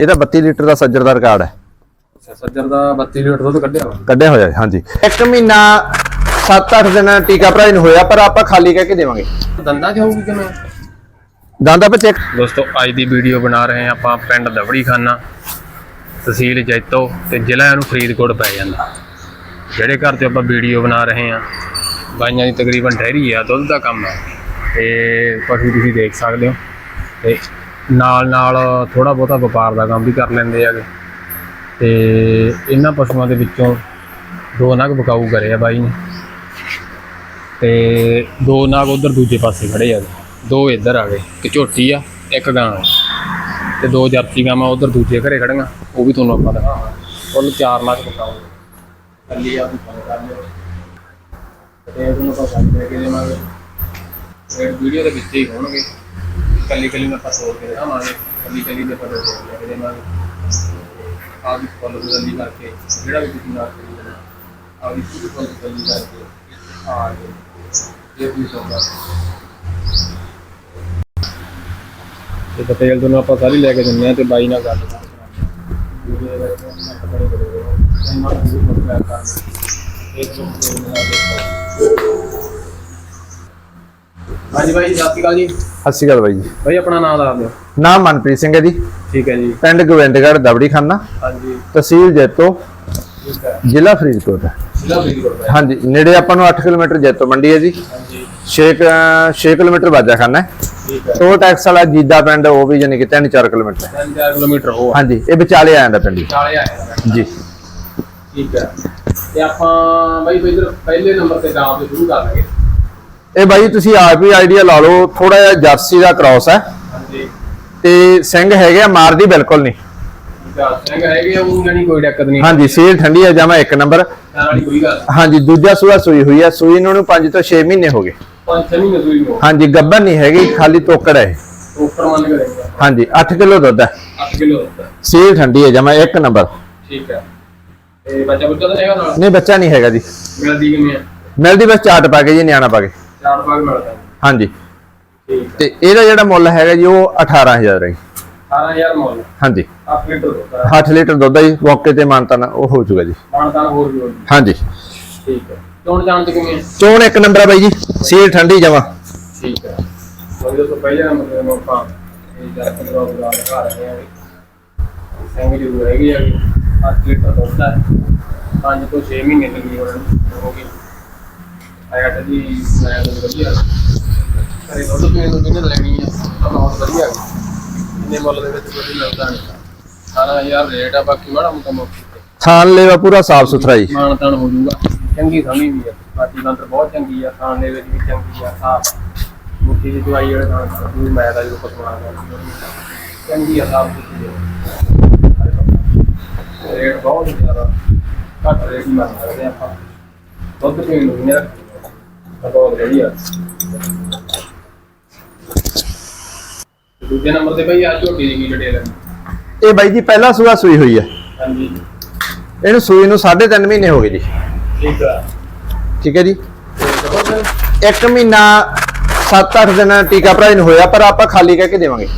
ਇਹਦਾ 32 ਲੀਟਰ ਦਾ ਸੱਜਰ ਦਾ ਰਿਕਾਰਡ ਹੈ। ਸੱਜਰ ਦਾ 32 ਲੀਟਰ ਦੁੱਧ ਕੱਢਿਆ ਵਾ। ਕੱਢਿਆ ਹੋਇਆ ਹੈ, ਹਾਂਜੀ। ਇੱਕ ਮਹੀਨਾ 7-8 ਦਿਨ ਟੀਕਾ ਭਰਾਈ ਨੂੰ ਹੋਇਆ ਪਰ ਆਪਾਂ ਖਾਲੀ ਕਹਿ ਕੇ ਦੇਵਾਂਗੇ। ਦੰਦਾਂ 'ਚ ਹੋਊਗੀ ਕਿਵੇਂ ਦੰਦਾਂ ਚੈੱਕ ਦੋਸਤੋ ਅੱਜ ਦੀ ਵੀਡੀਓ ਬਣਾ ਰਹੇ ਹਾਂ ਆਪਾਂ ਪਿੰਡ ਦਵੜੀ ਖਾਨਾ ਤਹਿਸੀਲ ਜੈਤੋ ਤੇ ਜ਼ਿਲ੍ਹਾ ਨੂੰ ਫਰੀਦਕੋਟ ਪੈ ਜਾਂਦਾ। ਜਿਹੜੇ ਘਰ ਤੇ ਆਪਾਂ ਵੀਡੀਓ ਬਣਾ ਰਹੇ ਹਾਂ ਬਾਈਆਂ ਦੀ ਤਕਰੀਬਨ ਡੈਰੀ ਆ ਦੁੱਧ ਦਾ ਕੰਮ ਹੈ ਤੇ ਪਸ਼ੂ ਤੁਸੀਂ ਦੇਖ ਸਕਦੇ ਹੋ। ਤੇ ਨਾਲ ਨਾਲ ਥੋੜਾ ਬਹੁਤਾ ਵਪਾਰ ਦਾ ਕੰਮ ਵੀ ਕਰ ਲੈਂਦੇ ਆਗੇ ਤੇ ਇਹਨਾਂ ਪਸ਼ੂਆਂ ਦੇ ਵਿੱਚੋਂ ਦੋ ਨਾਗ ਬਕਾਊ ਕਰੇ ਆ ਬਾਈ ਨੇ। ਤੇ ਦੋ ਨਾਗ ਉਧਰ ਦੂਜੇ ਪਾਸੇ ਖੜੇ ਆ। ਦੋ ਇੱਧਰ ਆ ਗਏ, ਇੱਕ ਝੋਟੀ ਆ, ਇੱਕ ਗਾਂ ਆ। ਤੇ ਦੋ ਜਰਸੀ ਗਾਵਾਂ ਉਧਰ ਦੂਜੇ ਘਰੇ ਖੜੀਆਂ, ਉਹ ਵੀ ਤੁਹਾਨੂੰ ਆਪਾਂ ਦਿਖਾਵਾਂਗੇ। ਕੁੱਲ ਚਾਰ ਨਾਗ ਬਕਾਊ ਕੱਲੀ ਆ ਵੀ ਕਰ ਲਿਓ ਤੇ ਤੁਹਾਨੂੰ ਆਪਾਂ ਸਾਈਡ ਕੇ ਦੇਵਾਂਗੇ। ਵੀਡੀਓ ਦੇ ਵਿੱਚ ਹੀ ਹੋਣਗੇ। ਕੱਲੀ ਕੱਲੀ ਮੈਂ ਆਪਾਂ ਸੋਚ ਕੇ ਦਿਖਾਵਾਂਗੇ ਕੱਲੀ ਕੱਲੀ ਦੇ ਆਪਾਂ ਦੇ ਕੇ ਦੇਵਾਂਗੇ ਆ ਵੀ ਫੋਲੋ ਜਲਦੀ ਕਰਕੇ ਜਿਹੜਾ ਵੀ ਤੁਸੀਂ ਨਾਲ ਕਰੀ ਜਾਣਾ ਆ ਵੀ ਪੂਰੀ ਫੋਲੋ ਜਲਦੀ ਕਰਕੇ ਆ ਗਏ ਇਹ ਵੀ ਸੋਚਾ ਤੇ ਡਿਟੇਲ ਤੁਹਾਨੂੰ ਆਪਾਂ ਸਾਰੀ ਲੈ ਕੇ ਦਿੰਦੇ ਆ ਤੇ ਬਾਈ ਨਾਲ ਗੱਲ ਕਰਾਂਗੇ। ਹਾਂਜੀ ਬਾਈ ਸਤਿ ਸ਼੍ਰੀ ਅਕਾਲ ਜੀ। ਸਤਿ ਸ਼੍ਰੀ ਅਕਾਲ ਬਾਈ ਜੀ। ਬਾਈ ਆਪਣਾ ਨਾਮ ਦੱਸ ਦਿਓ। ਨਾਮ ਮਨਪ੍ਰੀਤ ਸਿੰਘ ਹੈ ਜੀ। ਠੀਕ ਹੈ ਜੀ। ਪਿੰਡ ਗੋਬਿੰਦਗੜ੍ਹ ਦਬੜੀ ਖਾਨਾ। ਹਾਂਜੀ। ਤਹਿਸੀਲ ਜੈਤੋ। ਜ਼ਿਲ੍ਹਾ ਫਰੀਦਕੋਟ। ਹੈ ਜ਼ਿਲ੍ਹਾ ਫਰੀਦਕੋਟ ਦਾ ਹਾਂਜੀ ਨੇੜੇ ਆਪਾਂ ਨੂੰ 8 ਕਿਲੋਮੀਟਰ ਜੈਤੋ ਮੰਡੀ ਹੈ ਜੀ। ਹਾਂਜੀ। 6 6 ਕਿਲੋਮੀਟਰ ਬਾਜਾ ਖਾਨਾ ਹੈ। ਠੀਕ ਹੈ। ਟੋ ਟੈਕਸ ਵਾਲਾ ਜੀਦਾ ਪਿੰਡ ਉਹ ਵੀ ਯਾਨੀ ਕਿ 3-4 ਕਿਲੋਮੀਟਰ ਹੈ। 3 ਕਿਲੋਮੀਟਰ ਹੋ ਹਾਂਜੀ ਇਹ ਵਿਚਾਲੇ ਆ ਜਾਂਦਾ ਪਿੰਡ ਜੀ। ਜੀ। ਠੀਕ ਹੈ। ਤੇ ਆਪਾਂ ਬਾਈ ਇਧਰ ਪਹਿਲੇ ਨੰਬਰ ਤੇ ਤੋਂ ਸ਼ੁਰੂ ਕਰ ਲਾਂਗੇ। ਇਹ ਬਾਈ ਤੁਸੀਂ ਆਪ ਹੀ ਆਈਡੀਆ ਲਾ ਲਓ ਥੋੜਾ ਜਿਹਾ ਜਰਸੀ ਦਾ ਕ੍ਰਾਸ ਹੈ। ਹਾਂਜੀ। ਤੇ ਸਿੰਘ ਹੈਗੇ ਆ ਮਾਰਦੀ ਬਿਲਕੁਲ ਨਹੀਂ। ਠੀਕ ਆ ਸਿੰਘ ਹੈਗੇ ਆ ਉਹ ਜਾਨੀ ਕੋਈ ਦਿੱਕਤ ਨਹੀਂ। ਹਾਂਜੀ ਸੀਲ ਠੰਡੀ ਹੈ ਜਮਾ ਇੱਕ ਨੰਬਰ ਹਾਂਜੀ ਦੂਜਾ ਸੂਆ ਸੂਈ ਹੋਈ ਹੈ ਸੂਈ ਨੂੰ 5 ਤੋਂ 6 ਮਹੀਨੇ ਹੋ ਗਏ। ਮਹੀਨੇ ਹੋ ਹਾਂਜੀ ਗੱਬਨ ਨਹੀਂ ਹੈਗੀ ਖਾਲੀ ਤੋਕੜ ਹੈ ਮੰਨ ਕੇ ਹਾਂਜੀ 8 ਕਿਲੋ ਦੁੱਧ ਹੈ। 8 ਕਿਲੋ ਹੁੰਦਾ ਸੀਲ ਠੰਡੀ ਹੈ ਜਮਾ ਇੱਕ ਨੰਬਰ ਠੀਕ ਹੈ। ਤੇ ਬੱਚਾ ਬੁੱਚਾ ਤਾਂ ਹੈਗਾ ਨਾਲ? ਨਹੀਂ ਬੱਚਾ ਨਹੀਂ ਹੈਗਾ ਜੀ। ਮਿਲਦੀ ਕਿਵੇਂ ਆ? ਮਿਲਦੀ ਬਸ ਚਾਟ ਪਾ ਕੇ ਜੀ ਨਿਆਣਾ ਪਾ ਕੇ। ਚਾਰ ਭਾਗ ਮਿਲਦਾ ਹਾਂਜੀ। ਠੀਕ ਤੇ ਇਹਦਾ ਜਿਹੜਾ ਮੁੱਲ ਹੈਗਾ ਜੀ ਉਹ 18000 ਹੈ ਜੀ। 18000 ਮੁੱਲ। ਹਾਂਜੀ। 8 ਲੀਟਰ ਦੁੱਧ 8 ਲੀਟਰ ਦੁੱਧ ਹੈ ਜੀ ਮੌਕੇ ਤੇ ਮਾਨਤਾ ਨਾ ਉਹ ਹੋ ਜਾਊਗਾ ਜੀ। ਹਾਂਜੀ। ਠੀਕ ਹੈ। ਚੋਣ ਜਾਣ ਤੇ ਕਿਵੇਂ ਆ? ਚੋਣ ਇੱਕ ਨੰਬਰ ਹੈ ਬਾਈ ਜੀ ਸੀਲ ਠੰਡੀ ਜਮਾ। ਠੀਕ ਹੈ। ਉਹਦੇ ਤੋਂ ਪਹਿਲੇ ਨੰਬਰ ਤੇ ਆਪਾਂ ਇਹ ਜਰਾ ਕਿਲੋ ਦਾ ਦਿਖਾ ਰਹੇ ਹਾਂ ਸਿੰਘ ਜੀ ਹੈਗੀ ਆ 8 ਲੀਟਰ ਦੁੱਧ ਹੈ। 5 ਤੋਂ 6 ਮਹੀਨੇ ਤਕਰੀਬਨ ਹੋ ਗਈ। ਆਇਆ ਤਾਂ ਜੀ ਤਾਂ ਵਧੀਆ। ਦੁੱਧ ਪੀਣ ਨੂੰ ਕਿੰਨੇ ਲੈਣੀ ਆ? ਤਾਂ ਬਹੁਤ ਵਧੀਆ ਹੈ ਇੰਨੇ ਮੁੱਲ ਦੇ ਵਿੱਚ ਕੋਈ ਮਿਲਦਾ ਨਹੀਂ। 18000 ਰੇਟ ਆ ਬਾਕੀ ਮਾੜਾ ਮੋਟਾ ਮੌਕੇ ਤੇ ਥਾਨ ਲੈਵਾ ਪੂਰਾ ਸਾਫ਼ ਸੁਥਰਾ ਜੀ। ਮਾਣ ਤਾਣ ਹੋ ਜਾਊਗਾ ਚੰਗੀ ਸਮੀ ਵੀ ਆ। ਬਾਕੀ ਬੰਦਰ ਬਹੁਤ ਚੰਗੀ ਆ। ਖਾਣ ਦੇ ਵਿੱਚ ਵੀ ਚੰਗੀ ਆ ਸਾਫ਼। ਮੁੱਠੀ ਦੀ ਦਵਾਈ ਵਾਲੇ ਨਾਲ ਮੈਂ ਦਾ ਜੋ ਪਸਵਾ ਚੰਗੀ ਆ ਸਾਫ਼ ਸੁਥਰੀ ਆ। ਰੇਟ ਬਹੁਤ ਜ਼ਿਆਦਾ। ਘੱਟ ਰੇਟ ਹੀ ਮੰਗ ਸਕਦੇ ਆਪਾਂ। ਦੁੱਧ ਪੀਣ ਨੂੰ ਨਹੀਂ ਰੱਖਦੇ। ਬਹੁਤ ਵਧੀਆ ਤੇ ਦੂਜੇ ਨੰਬਰ ਤੇ ਭਈ ਆ ਝੋਟੀ ਦੀ ਕੀ ਡਿਟੇਲ ਹੈ? ਇਹ ਬਾਈ ਜੀ ਪਹਿਲਾ ਸੂਆ ਸੂਈ ਹੋਈ ਹੈ। ਹਾਂਜੀ। ਇਹਨੂੰ ਸੂਈ ਨੂੰ 3.5 ਮਹੀਨੇ ਹੋ ਗਏ ਜੀ। ਠੀਕ ਆ। ਠੀਕ ਹੈ ਜੀ। ਇੱਕ ਮਹੀਨਾ 7-8 ਦਿਨ ਟੀਕਾ ਭਰਾਈ ਨੂੰ ਹੋਇਆ ਪਰ ਆਪਾਂ ਖਾਲੀ ਕਹਿ ਕੇ ਦੇਵਾਂਗੇ।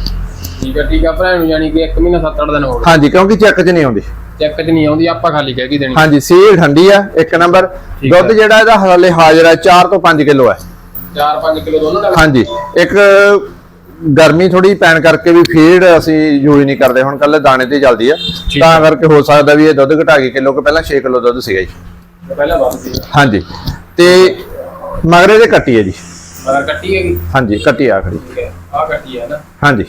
ਠੀਕ ਆ ਠੀਕ ਆ ਭਰਾ ਨੂੰ ਜਾਨੀ ਕਿ 1 ਮਹੀਨਾ 7-8 ਦਿਨ ਹੋ ਗਏ। ਹਾਂਜੀ ਕਿਉਂਕਿ ਚੈੱਕ 'ਚ ਨਹੀਂ ਆਉਂਦੀ। ਚੈੱਕ 'ਚ ਨਹੀਂ ਆਉਂਦੀ ਆਪਾਂ ਖਾਲੀ ਕਹਿ ਕੇ ਦੇਣੀ। ਹਾਂਜੀ ਸੀਲ ਠੰਡੀ ਆ ਇੱਕ ਨੰਬਰ। ਦੁੱਧ। ਜਿਹੜਾ ਇਹਦਾ ਹਾਲੇ ਹਾਜ਼ਰ ਹੈ 4 ਤੋਂ 5 ਕਿਲੋ ਹੈ 4-5 ਕਿਲੋ ਦੋਨੋਂ ਦਾ? ਹਾਂਜੀ ਇੱਕ ਗਰਮੀ ਥੋੜੀ ਪੈਣ ਕਰਕੇ ਵੀ ਫੀਡ ਅਸੀਂ ਯੂਜ਼ ਨਹੀਂ ਕਰਦੇ ਹੁਣ ਕੱਲੇ ਦਾਣੇ ਤੇ ਚੱਲਦੀ ਆ। ਤਾਂ ਕਰਕੇ ਹੋ ਸਕਦਾ ਵੀ ਇਹ ਦੁੱਧ ਘਟਾ ਕੇ ਕਿਲੋ ਕਿ ਪਹਿਲਾਂ 6 ਕਿਲੋ ਦੁੱਧ ਸੀਗਾ ਜੀ। ਪਹਿਲਾਂ ਬੰਦ ਸੀ ਹਾਂਜੀ ਤੇ ਮਗਰੇ ਦੇ ਕੱਟੀ ਹੈ ਜੀ। ਮਗਰ ਕੱਟੀ ਹੈਗੀ? ਹਾਂਜੀ ਕੱਟੀ ਆਖਰੀ। ਠੀਕ ਹੈ ਆ ਕੱਟੀ ਹੈ ਨਾ? ਹਾਂਜੀ।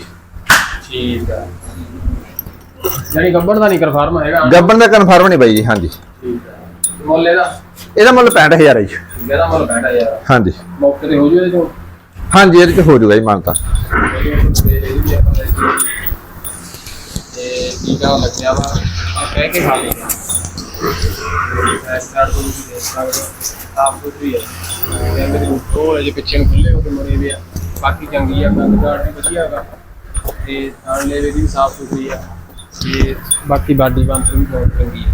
ਠੀਕ ਆ। ਜਾਨੀ ਗੱਬੜ ਦਾ ਨਹੀਂ ਕਨਫਰਮ ਹੈਗਾ ਗੱਬਨ ਦਾ ਕਨਫਰਮ ਨਹੀਂ ਬਾਈ ਜੀ ਹਾਂਜੀ। ਠੀਕ ਹੈ। ਮੁੱਲ ਇਹਦਾ? ਇਹਦਾ ਮੁੱਲ 65000 ਹੈ ਜੀ। ਇਹਦਾ ਮੁੱਲ ਬੈਠਾ ਯਾਰ ਹਾਂਜੀ। ਮੌਕੇ ਤੇ ਹੋ ਜੂ ਇਹਦੇ ਚੋਂ? ਹਾਂਜੀ ਇਹਦੇ ਚ ਹੋ ਜਾਊਗਾ ਜੀ ਮਾਨਤਾ। ਤੇ ਵੀ ਕੇ ਤੇ ਟੀਕਾ ਲੱਗਿਆ ਵਾ? ਆ ਕਹਿ ਕੇ ਖਾ ਲਈ ਐਸਟਾਰ ਤੋਂ ਵੀ ਸਕਦੇ ਹੋ। ਸਾਫ਼ ਸੁਥਰੀ ਹੈ। ਤੇ ਮੇਰੇ ਉਹ ਜੇ ਪਿੱਛੇ ਨੂੰ ਖੁੱਲੇ ਹੋ ਕੇ ਮਰੇ ਵੀ ਆ। ਬਾਕੀ ਚੰਗੀ ਆ ਕਾਟ ਵੀ ਵਧੀਆ ਹੈਗਾ ਤੇ ਥਾਣ ਲੈ ਵੀ ਸਾਫ਼ ਸੁਥਰੀ ਆ। ਤੇ ਬਾਕੀ ਬਾਡੀ ਬੰਤ ਵੀ ਬਹੁਤ ਚੰਗੀ ਹੈ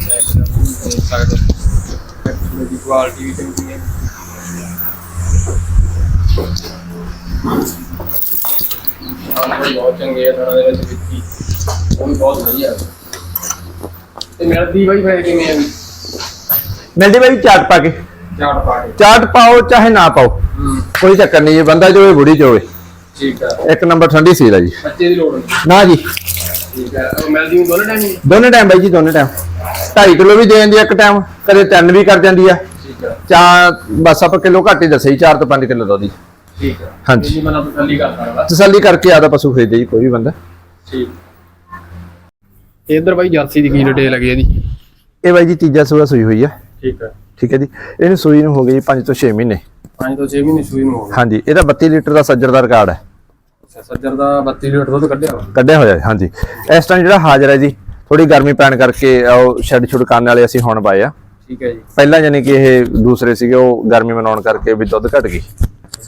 ਚੈੱਕ ਦੇਖ ਸਕਦੇ ਹੋ ਦੀ ਕੁਆਲਿਟੀ ਵੀ ਚੰਗੀ ਹੈ ਆਹ ਬਹੁਤ ਚੰਗੇ ਆ ਥਾਣਾ ਦੇ ਵਿੱਚ ਵਿੱਕੀ ਉਹ ਵੀ ਬਹੁਤ ਵਧੀਆ ਤੇ ਮਿਲਦੀ ਬਾਈ ਫਿਰ ਕਿਵੇਂ ਆ ਵੀ ਮਿਲਦੀ ਬਾਈ ਚਾਟ ਪਾ ਕੇ ਚਾਟ ਪਾ ਕੇ ਚਾਟ ਪਾਓ ਚਾਹੇ ਨਾ ਪਾਓ ਹੂੰ ਕੋਈ ਚੱਕਰ ਨਹੀਂ ਜੀ ਬੰਦਾ ਜੋ ਹੋਵੇ ਬੁੜੀ ਚ ਹੋਵੇ ਠੀਕ ਆ। ਇੱਕ ਨੰਬਰ ਠੰਡੀ ਸੀਲ ਆ ਜੀ। ਬੱਚੇ ਦੀ ਲੋੜ ਨਹੀਂ ਨਾ ਜੀ। ਠੀਕ ਆ। ਉਹ ਮਿਲਦੀ ਨੂੰ ਦੋਨੇ ਟਾਈਮ ਦੋਨੇ ਟਾਈਮ ਬਾਈ ਜੀ ਦੋਨੇ ਟਾਈਮ 2.5 ਕਿਲੋ ਵੀ ਦੇ ਜਾਂਦੀ ਆ ਇੱਕ ਟਾਈਮ ਕਦੇ ਤਿੰਨ ਵੀ ਕਰ ਜਾਂਦੀ ਆ। ਠੀਕ ਆ। ਚਾ ਬਸ ਆਪਾਂ ਕਿਲੋ ਘੱਟ ਹੀ ਦੱਸੇ ਜੀ 4 ਤੋਂ 5 ਕਿਲੋ ਦੀ ਠੀਕ ਆ। ਹਾਂਜੀ। ਜੀ ਮਨ ਤਸੱਲੀ ਕਰ ਸਕਦਾ। ਤਸੱਲੀ ਕਰਕੇ ਆਦਾ ਪਸ਼ੂ ਖਰੀਦੇ ਜੀ ਕੋਈ ਵੀ ਬੰਦਾ। ਠੀਕ। ਇਧਰ ਬਾਈ ਜਰਸੀ ਦੀ ਕੀ ਡਿਟੇਲ ਹੈਗੀ ਇਹਦੀ। ਇਹ ਬਾਈ ਜੀ ਤੀਜਾ ਸੂਆ ਸੂਈ ਹੋਈ ਆ। ਠੀਕ ਆ। ਠੀਕ ਹੈ ਜੀ। ਇਹਨੂੰ ਸੂਈ ਨੂੰ ਹੋ ਗਈ 5 ਤੋਂ 6 ਮਹੀਨੇ। 5 ਤੋਂ 6 ਮਹੀਨੇ ਸੂਈ ਨੂੰ ਹੋ ਗਿਆ ਹਾਂਜੀ ਇਹਦਾ 32 ਲੀਟਰ ਦਾ ਸੱਜਰ ਦਾ ਰਿਕਾਰਡ ਹੈ। ਅੱਛਾ, ਸੱਜਰ ਦਾ 32 ਲੀਟਰ ਦੁੱਧ ਕੱਢਿਆ ਵਾ ਕੱਢਿਆ ਹੋਇਆ ਹੈ ਹਾਂਜੀ। ਇਸ ਟਾਈਮ ਜਿਹੜਾ ਹਾਜ਼ਰ ਹੈ ਜੀ ਥੋੜੀ ਗਰਮੀ ਪੈਣ ਕਰਕੇ ਉਹ ਸ਼ੈੱਡ ਛੁੱਡ ਕਰਨ ਵਾਲੇ ਅਸੀਂ ਹੁਣ ਪਾਏ ਆ। ਠੀਕ ਹੈ ਜੀ। ਪਹਿਲਾਂ ਯਾਨੀ ਕਿ ਇਹ ਦੂਸਰੇ ਸੀਗੇ ਉਹ ਗਰਮੀ ਮਨਾਉਣ ਕਰਕੇ ਵੀ ਦੁੱਧ ਘਟ ਗਈ।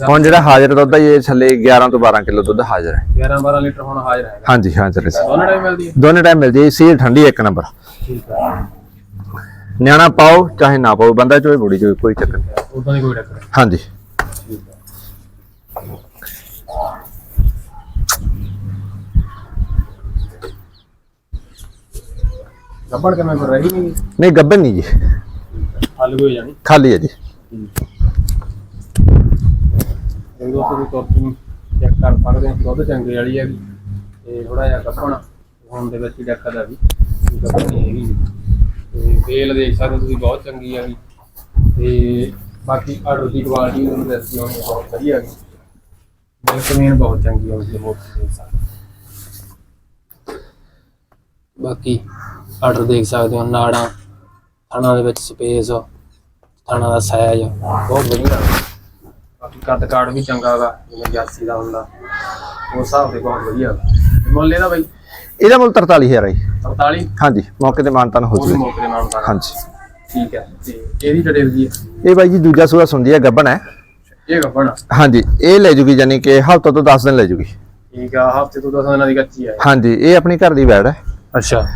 ਹੁਣ ਜਿਹੜਾ ਹਾਜ਼ਰ ਦੁੱਧ ਹੈ ਇਹ ਥੱਲੇ 11 ਤੋਂ 12 ਕਿਲੋ ਦੁੱਧ ਹਾਜ਼ਰ ਹੈ। 11 12 ਲੀਟਰ ਹੁਣ ਹਾਜ਼ਰ ਹੈਗਾ ਹਾਂਜੀ ਹਾਜ਼ਰ ਹੈ ਦੋਨਾਂ ਟਾਈਮ ਮਿਲਦੀ ਹੈ? ਦੋਨੇ ਟਾਈਮ ਮਿਲਦੀ ਹੈ ਸੀਲ ਠੰਡੀ ਇੱਕ ਨੰਬਰ। ਠੀਕ ਆ ਨਿਆਣਾ ਪਾਓ ਚਾਹੇ ਨਾ ਪਾਓ ਬੰਦਾ ਚੋਏ ਬੁੜੀ ਚੋਏ ਕੋਈ ਚੱਕਰ ਨਹੀਂ। ਉਦਾਂ ਦੀ ਕੋਈ ਟੱਕਰ ਨਹੀਂ। ਹਾਂਜੀ। ਗੱਬੜ ਕਿਵੇਂ ਕਰ ਰਹੀ ਨਹੀਂ? ਨਹੀਂ ਗੱਬਨ ਨਹੀਂ ਜੀ। ਹੱਲ ਹੋ ਜਾਣੀ। ਖਾਲੀ ਹੈ ਜੀ। ਇਹ ਦੋਸਤੋ ਦੀ ਤੁਰਤੀ ਚੈੱਕ ਕਰ ਸਕਦੇ ਹਾਂ ਦੁੱਧ ਚੰਗੇ ਵਾਲੀ ਤੇ ਥੋੜਾ ਜਿਹਾ ਗੱਭਣ ਹੁਣ ਦੇ ਵਿੱਚ ਹੀ ਡੱਕਦਾ ਵੀ। ਨਹੀਂ ਹੈਗੀ। ਤੇ ਤੇਲ ਦੇਖ ਸਕਦੇ ਤੁਸੀਂ ਬਹੁਤ ਚੰਗੀ ਹੈਗੀ ਤੇ ਬਾਕੀ ਆਰਡਰ ਦੀ ਕੁਆਲਿਟੀ ਤੁਹਾਨੂੰ ਦੱਸਦੀ ਬਹੁਤ ਵਧੀਆ ਹੈਗੀ ਮਿਲਕ ਮੇਨ ਬਹੁਤ ਚੰਗੀ ਹੈ ਉਸਦੇ ਮੋਟਰ ਦੇਖ ਸਕਦੇ। ਬਾਕੀ ਆਰਡਰ ਦੇਖ ਸਕਦੇ ਹੋ ਨਾੜਾਂ ਥਣਾ ਦੇ ਵਿੱਚ ਸਪੇਸ ਥਣਾ ਦਾ ਸਾਈਜ਼ ਬਹੁਤ ਵਧੀਆ। ਬਾਕੀ ਕੱਦ ਕਾੜ ਵੀ ਚੰਗਾ ਹੈਗਾ ਜਿਵੇਂ ਜਰਸੀ ਦਾ ਹੁੰਦਾ ਉਸ ਹਿਸਾਬ ਦੇ ਬਹੁਤ ਵਧੀਆ। ਮੁੱਲ ਇਹਦਾ ਬਾਈ ਇਹਦਾ ਮੁੱਲ 43000 ਹੈ ਜੀ। 43 ਹਾਂਜੀ ਮੌਕੇ ਤੇ ਮਾਨਤਾਨ ਹੋ ਜੂਗਾ। ਮੌਕੇ ਦੇ ਦਾ ਹਾਂਜੀ। ਠੀਕ ਹੈ ਤੇ ਇਹਦੀ ਡਿਟੇਲ ਦੀ ਹੈ? ਇਹ ਬਾਈ ਜੀ ਦੂਜਾ ਸੂਆ ਸੁਣਦੀ ਹੈ ਗੱਬਨ ਹੈ। ਇਹ ਗੱਬਣਾ ਹਾਂਜੀ ਇਹ ਲੈ ਜੂਗੀ ਯਾਨੀ ਕਿ ਹਫ਼ਤਾ ਤੋਂ 10 ਦਿਨ ਲੈ ਜੂਗੀ। ਠੀਕ ਆ ਹਫ਼ਤੇ ਤੋਂ 10 ਦਿਨਾਂ ਦੀ ਕੱਚੀ ਹੈ ਹਾਂਜੀ ਇਹ ਆਪਣੀ ਘਰ ਦੀ ਵੈੜ ਹੈ। ਅੱਛਾ।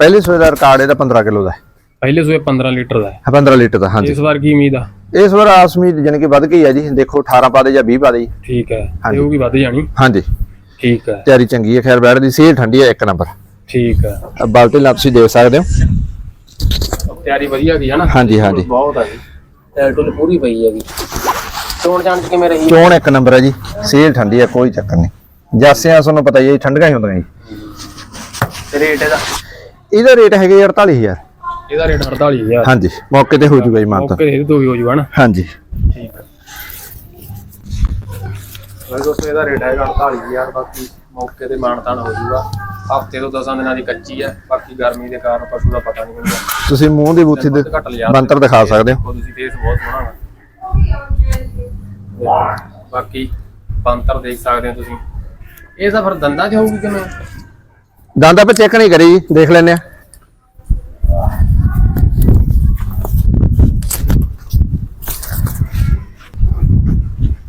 ਪਹਿਲੇ ਸੂਏ ਦਾ ਰਿਕਾਰਡ ਇਹਦਾ 15 ਕਿਲੋ ਦਾ ਹੈ। ਪਹਿਲੇ ਸੂਏ 15 ਲੀਟਰ ਦਾ ਹੈ। ਹਾਂ, 15 ਲੀਟਰ ਦਾ ਹਾਂਜੀ। ਇਸ ਵਾਰ ਕੀ ਉਮੀਦ ਆ? ਇਸ ਵਾਰ ਆਸਮੀ ਯਾਨੀ ਕਿ ਵੱਧ ਗਈ ਹੈ ਜੀ। ਦੇਖੋ 18 ਪਾ ਦੇ ਜਾਂ 20 ਪਾ ਦੇ ਜੀ। ਠੀਕ ਹੈ। ਇਹ ਵੀ ਵੱਧ ਜਾਣੀ। ਹਾਂਜੀ। ਠੀਕ ਹੈ। ਤਿਆਰੀ ਚੰਗੀ ਹੈ ਖੈਰ ਵੈੜ ਦੀ ਸੇਲ ਠੰਡੀ ਹੈ ਇੱਕ ਨੰਬਰ। ਠੀਕ ਹੈ। ਆਹ ਬਾਲਟੀ ਨਾਲ ਤੁਸੀਂ ਦੇਖ ਸਕਦੇ ਹੋ। ਤਿਆਰੀ ਵਧੀਆ ਗਈ ਹੈ ਨਾ? ਹਾਂਜੀ, ਹਾਂਜੀ। ਬਹੁਤ ਆ ਜੀ। ਟੈਲਟੁਲ ਪੂਰੀ ਪਈ ਹੈਗੀ। ਚੋਣ ਜਾਣ ਚ ਕਿਵੇਂ ਰਹੀ? ਚੋਣ ਇੱਕ ਨੰਬਰ ਹੈ ਜੀ ਸੇਲ ਠੰਡੀ ਹੈ ਕੋਈ ਚੱਕਰ ਨਹੀਂ। ਜਾਸਿਆਂ ਤੁਹਾਨੂੰ ਪਤਾ ਹੀ ਹੈ ਜੀ, ਠੰਡੀਆਂ ਹੀ ਹੁੰਦੀਆਂ ਜੀ। ਰੇਟ ਇਹਦਾ? ਇਹਦਾ ਰੇਟ ਹੈਗਾ ਜੀ 48000 ਇਹਦਾ ਰੇਟ 48000 ਹਾਂਜੀ ਮੌਕੇ ਤੇ ਹੋ ਜੂਗਾ ਜੀ ਮਾਨਤਾ ਓਕੇ ਇਹਦੇ ਤੋਂ ਵੀ ਹੋ ਜੂਗਾ ਨਾ? ਹਾਂਜੀ। ਠੀਕ ਹੈ। ਲੋ ਦੋਸਤੋ ਇਹਦਾ ਰੇਟ ਹੈਗਾ 48000 ਬਾਕੀ ਮੌਕੇ ਤੇ ਮਾਨਤਾਨ ਹੋ ਜੂਗਾ। ਹਫ਼ਤੇ ਤੋਂ 10 ਦਿਨਾਂ ਦੀ ਕੱਚੀ ਹੈ ਬਾਕੀ ਗਰਮੀ ਦੇ ਕਾਰਨ ਪਸ਼ੂ ਦਾ ਪਤਾ ਨਹੀਂ ਹੁੰਦਾ ਤੁਸੀਂ ਮੂੰਹ ਦੀ ਬੂਥੀ ਦੇ ਘੱਟ ਲਿਆ ਬੰਤਰ ਦਿਖਾ ਸਕਦੇ ਹੋ। ਤੁਸੀਂ ਫੇਸ ਬਹੁਤ ਸੋਹਣਾ ਵਾ। ਬਾਕੀ ਬੰਤਰ ਦੇਖ ਸਕਦੇ ਹੋ ਤੁਸੀਂ। ਇਹ ਤਾਂ ਫਿਰ ਦੰਦਾਂ 'ਚ ਹੋਊਗੀ ਕਿਵੇਂ ਦੰਦ ਆਪਾਂ ਚੈੱਕ ਨਹੀਂ ਕਰੀ ਦੇਖ ਲੈਨੇ ਆ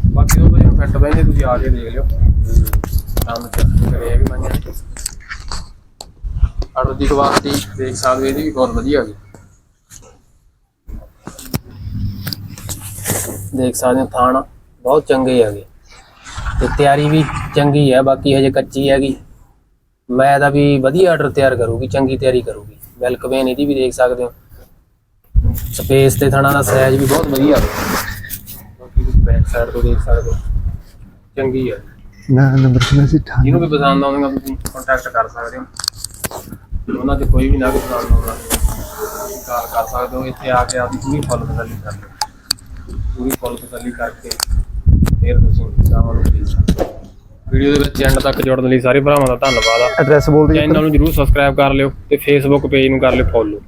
ਬਾਕੀ ਉਹ ਜਿਹਨੂੰ ਫਿੱਟ ਬੈਂਦੇ ਤੁਸੀਂ ਆ ਕੇ ਦੇਖ ਲਿਓ। ਕੰਮ ਚੈੱਕ ਕਰੇ ਮੰਨਿਆ ਆਰਡਰ ਦੀ ਕੁਆਲਿਟੀ ਦੇਖ ਸਕਦੇ ਇਹਦੀ ਵੀ ਬਹੁਤ ਵਧੀਆ ਹੈਗੀ ਦੇਖ ਸਕਦੇ ਹੋ ਥਾਣ ਬਹੁਤ ਚੰਗੇ ਹੈਗੇ। ਤੇ ਤਿਆਰੀ ਵੀ ਚੰਗੀ ਹੈ, ਬਾਕੀ ਹਜੇ ਕੱਚੀ ਹੈਗੀ। ਮੈਂ ਤਾਂ ਵੀ ਵਧੀਆ ਆਰਡਰ ਤਿਆਰ ਕਰੂਗੀ, ਚੰਗੀ ਤਿਆਰੀ ਕਰੂਗੀ। ਮਿਲਕ ਇਹਦੀ ਵੀ ਦੇਖ ਸਕਦੇ ਹੋ। ਸਪੇਸ ਤੇ ਥਾਣਾ ਦਾ ਸਾਈਜ਼ ਵੀ ਬਹੁਤ ਵਧੀਆ। ਹੈ ਬਾਕੀ ਤੁਸੀਂ ਬੈਕ ਸਾਈਡ ਤੋਂ ਦੇਖ ਸਕਦੇ ਹੋ। ਚੰਗੀ ਹੈ ਨਾ ਨੰਬਰ ਕਿੰਨਾ ਸੀ ਜਿਹਨੂੰ ਵੀ ਪਸੰਦ ਆਉਂਦਾ ਤੁਸੀਂ ਕੰਟੈਕਟ ਕਰ ਸਕਦੇ ਹੋ। ਉਹਨਾਂ ਤੇ ਕੋਈ ਵੀ ਨਾ ਪਸੰਦ ਆਉਂਦਾ। ਤੁਸੀਂ ਕਾਲ ਕਰ ਸਕਦੇ ਹੋ ਇੱਥੇ ਆ ਕੇ ਆਪਦੀ ਪੂਰੀ ਫੁੱਲ ਤਸੱਲੀ ਕਰ ਲਓ। ਪੂਰੀ ਫੁੱਲ ਤਸੱਲੀ ਕਰਕੇ ਫਿਰ ਤੁਸੀਂ ਚਾਵਾਂ ਨੂੰ ਖਰੀਦ ਸਕਦੇ ਹੋ। ਵੀਡੀਓ ਦੇ ਵਿੱਚ ਐਂਡ ਤੱਕ ਜੁੜਨ ਲਈ ਸਾਰੇ ਭਰਾਵਾਂ ਦਾ ਧੰਨਵਾਦ ਆ। ਐਡਰੈਸ ਬੋਲ ਦਿਓ ਚੈਨਲ ਨੂੰ ਜਰੂਰ ਸਬਸਕ੍ਰਾਈਬ ਕਰ ਲਿਓ ਤੇ ਫੇਸਬੁੱਕ ਪੇਜ ਨੂੰ ਕਰ ਲਿਓ ਫੋਲੋ